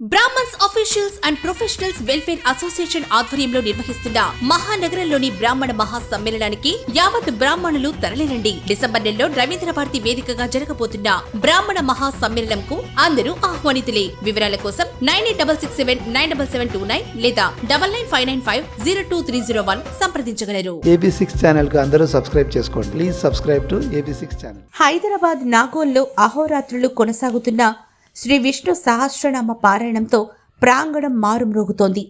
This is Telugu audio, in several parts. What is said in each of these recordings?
Brahmins officials and professionals welfare association ఆధ్వర్యంలో నిర్వహిస్తున్న మహానగరంలోని బ్రాహ్మణ మహా సమ్మేళనానికి యావత్ బ్రాహ్మణులు తరలిరండి. డిసెంబర్ నెలలో రవీంద్ర భారతి వేదికగా జరగబోతున్న బ్రాహ్మణ మహా సమ్మేళనంకు అందరూ ఆహ్వానితులే. వివరాల కోసం nine eight double six seven nine double seven two nine లేదా double nine five nine five zero two three zero one సంప్రదించగలరు. ఏబీ సిక్స్ ఛానల్కి అందరూ సబ్స్క్రైబ్ చేసుకోండి. Please subscribe to AB six channel. Hyderabad నాగోల్లో అహోరాత్రులు కొనసాగుతున్న శ్రీ విష్ణు సహస్రనామ పారాయణంతో ప్రాంగణం మారుమ్రోగుతోంది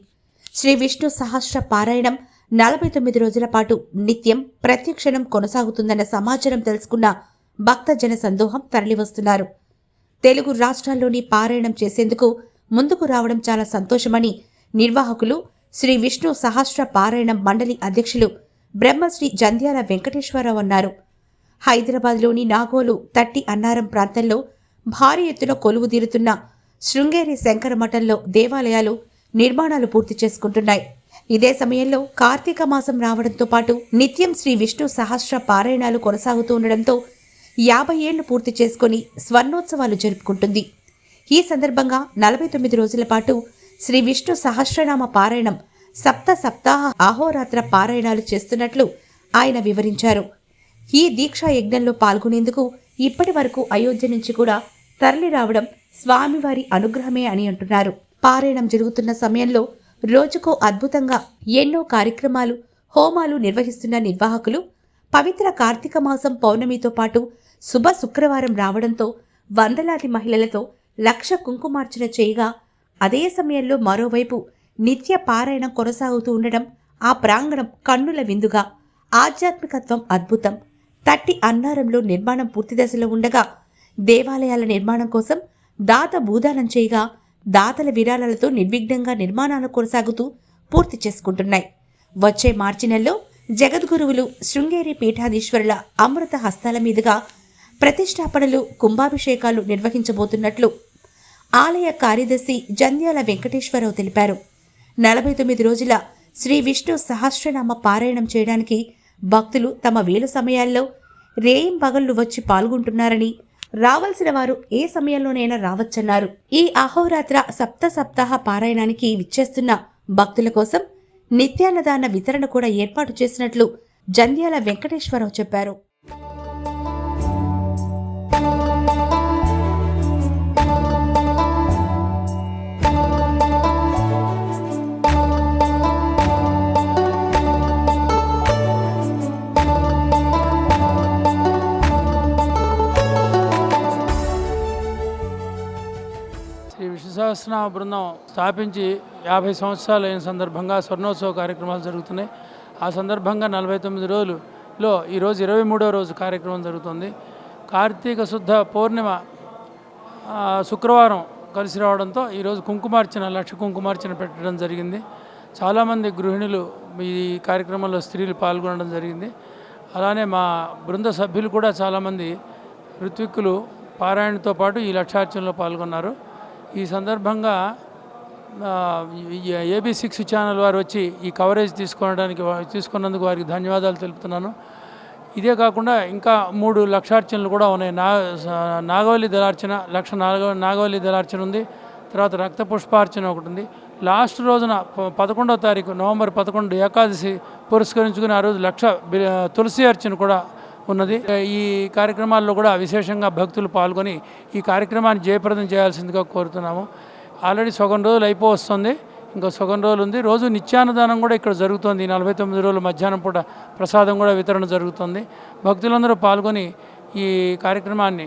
శ్రీ విష్ణు సహస్ర పారాయణం నలభై తొమ్మిది రోజుల పాటు నిత్యం ప్రత్యక్షణం కొనసాగుతుందన్న సమాచారం తెలుసుకున్న భక్తజన సందోహం తరలివస్తున్నారు. తెలుగు రాష్ట్రాల్లోని పారాయణం చేసేందుకు ముందుకు రావడం చాలా సంతోషమని నిర్వాహకులు శ్రీ విష్ణు సహస్ర పారాయణం మండలి అధ్యక్షులు బ్రహ్మశ్రీ జంధ్యాల వెంకటేశ్వరరావు అన్నారు. హైదరాబాద్లోని నాగోలు తట్టి అన్నారం ప్రాంతంలో భారీ ఎత్తున కొలువు తీరుతున్న శృంగేరి శంకర మఠంలో దేవాలయాలు నిర్మాణాలు పూర్తి చేసుకుంటున్నాయి. ఇదే సమయంలో కార్తీక మాసం రావడంతో పాటు నిత్యం శ్రీ విష్ణు సహస్ర పారాయణాలు కొనసాగుతూ ఉండడంతో యాభై ఏళ్ళు పూర్తి చేసుకుని స్వర్ణోత్సవాలు జరుపుకుంటుంది. ఈ సందర్భంగా నలభై తొమ్మిది రోజుల పాటు శ్రీ విష్ణు సహస్రనామ పారాయణం సప్త సప్తాహ అహోరాత్ర పారాయణాలు చేస్తున్నట్లు ఆయన వివరించారు. ఈ దీక్షా యజ్ఞంలో పాల్గొనేందుకు ఇప్పటి వరకు అయోధ్య నుంచి కూడా తరలి రావడం స్వామివారి అనుగ్రహమే అని అంటున్నారు. పారాయణం జరుగుతున్న సమయంలో రోజుకో అద్భుతంగా ఎన్నో కార్యక్రమాలు హోమాలు నిర్వహిస్తున్న నిర్వాహకులు పవిత్ర కార్తీక మాసం పౌర్ణమితో పాటు శుభ శుక్రవారం రావడంతో వందలాది మహిళలతో లక్ష కుంకుమార్చన చేయగా అదే సమయంలో మరోవైపు నిత్య పారాయణం కొనసాగుతూ ఉండడం ఆ ప్రాంగణం కన్నుల విందుగా ఆధ్యాత్మికత్వం అద్భుతం. తట్టి అన్నారంలో నిర్మాణం పూర్తి దశలో ఉండగా దేవాలయాల నిర్మాణం కోసం దాత భూదానం చేయగా దాతల విరాళాలతో నిర్విఘ్నంగా నిర్మాణాలు కొనసాగుతూ పూర్తి చేసుకుంటున్నాయి. వచ్చే మార్చి నెలలో జగద్గురువులు శృంగేరి పీఠాధీశ్వరుల అమృత హస్తాల మీదుగా ప్రతిష్టాపనలు కుంభాభిషేకాలు నిర్వహించబోతున్నట్లు ఆలయ కార్యదర్శి జంధ్యాల వెంకటేశ్వరరావు తెలిపారు. నలభై తొమ్మిది రోజుల శ్రీ విష్ణు సహస్రనామ పారాయణం చేయడానికి భక్తులు తమ వేలు సమయాల్లో రేయింబగళ్ళు వచ్చి పాల్గొంటున్నారని రావాల్సిన వారు ఏ సమయంలోనైనా రావచ్చన్నారు. ఈ అహోరాత్ర సప్త సప్తాహ పారాయణానికి విచ్చేస్తున్న భక్తుల కోసం నిత్యాన్నదాన వితరణ కూడా ఏర్పాటు చేసినట్లు జంధ్యాల వెంకటేశ్వరరావు చెప్పారు. శ్రీ విష్ణు బృందం స్థాపించి యాభై సంవత్సరాలు అయిన సందర్భంగా స్వర్ణోత్సవ కార్యక్రమాలు జరుగుతున్నాయి. ఆ సందర్భంగా నలభై తొమ్మిది రోజులులో ఈరోజు ఇరవై మూడవ రోజు కార్యక్రమం జరుగుతుంది. కార్తీక శుద్ధ పౌర్ణిమ శుక్రవారం కలిసి రావడంతో ఈరోజు కుంకుమార్చన లక్ష కుంకుమార్చన పెట్టడం జరిగింది. చాలామంది గృహిణులు ఈ కార్యక్రమంలో స్త్రీలు పాల్గొనడం జరిగింది. అలానే మా బృంద సభ్యులు కూడా చాలామంది ఋత్విక్కులు పారాయణతో పాటు ఈ లక్షార్చనలో పాల్గొన్నారు. ఈ సందర్భంగా ఏబీ సిక్స్ ఛానల్ వారు వచ్చి ఈ కవరేజ్ తీసుకోవడానికి తీసుకున్నందుకు వారికి ధన్యవాదాలు తెలుపుతున్నాను. ఇదే కాకుండా ఇంకా మూడు లక్షార్చనలు కూడా ఉన్నాయి. నా నాగవల్లి దళార్చన లక్ష నాగ నాగవల్లి దళార్చన ఉంది. తర్వాత రక్త పుష్పార్చన ఒకటి ఉంది. లాస్ట్ రోజున ప- పదకొండవ తారీఖు నవంబర్ పదకొండు ఏకాదశి పురస్కరించుకుని ఆ రోజు లక్ష తులసి అర్చన కూడా ఉన్నది. ఈ కార్యక్రమాల్లో కూడా విశేషంగా భక్తులు పాల్గొని ఈ కార్యక్రమాన్ని జయప్రదం చేయాల్సిందిగా కోరుతున్నాము. ఆల్రెడీ సగం రోజులు అయిపోవస్తుంది. ఇంకా సగం రోజులు ఉంది. రోజు నిత్యాన్నదానం కూడా ఇక్కడ జరుగుతుంది. నలభై తొమ్మిది రోజులు మధ్యాహ్నం పూట ప్రసాదం కూడా వితరణ జరుగుతుంది. భక్తులందరూ పాల్గొని ఈ కార్యక్రమాన్ని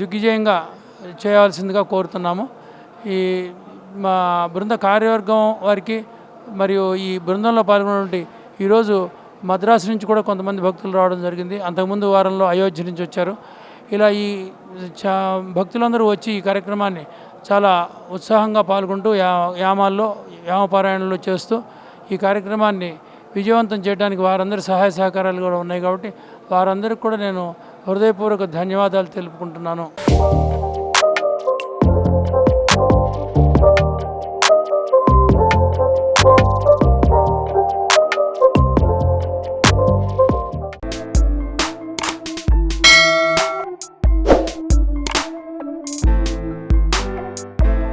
దిగ్విజయంగా చేయాల్సిందిగా కోరుతున్నాము. ఈ మా బృంద కార్యవర్గం వారికి మరియు ఈ బృందంలో పాల్గొన్నటువంటి ఈరోజు మద్రాసు నుంచి కూడా కొంతమంది భక్తులు రావడం జరిగింది. అంతకుముందు వారంలో అయోధ్య నుంచి వచ్చారు. ఇలా ఈ చా భక్తులందరూ వచ్చి ఈ కార్యక్రమాన్ని చాలా ఉత్సాహంగా పాల్గొంటూ యా యామాల్లో యామపారాయణలో చేస్తూ ఈ కార్యక్రమాన్ని విజయవంతం చేయడానికి వారందరి సహాయ సహకారాలు కూడా ఉన్నాయి కాబట్టి వారందరికీ కూడా నేను హృదయపూర్వక ధన్యవాదాలు తెలుపుకుంటున్నాను.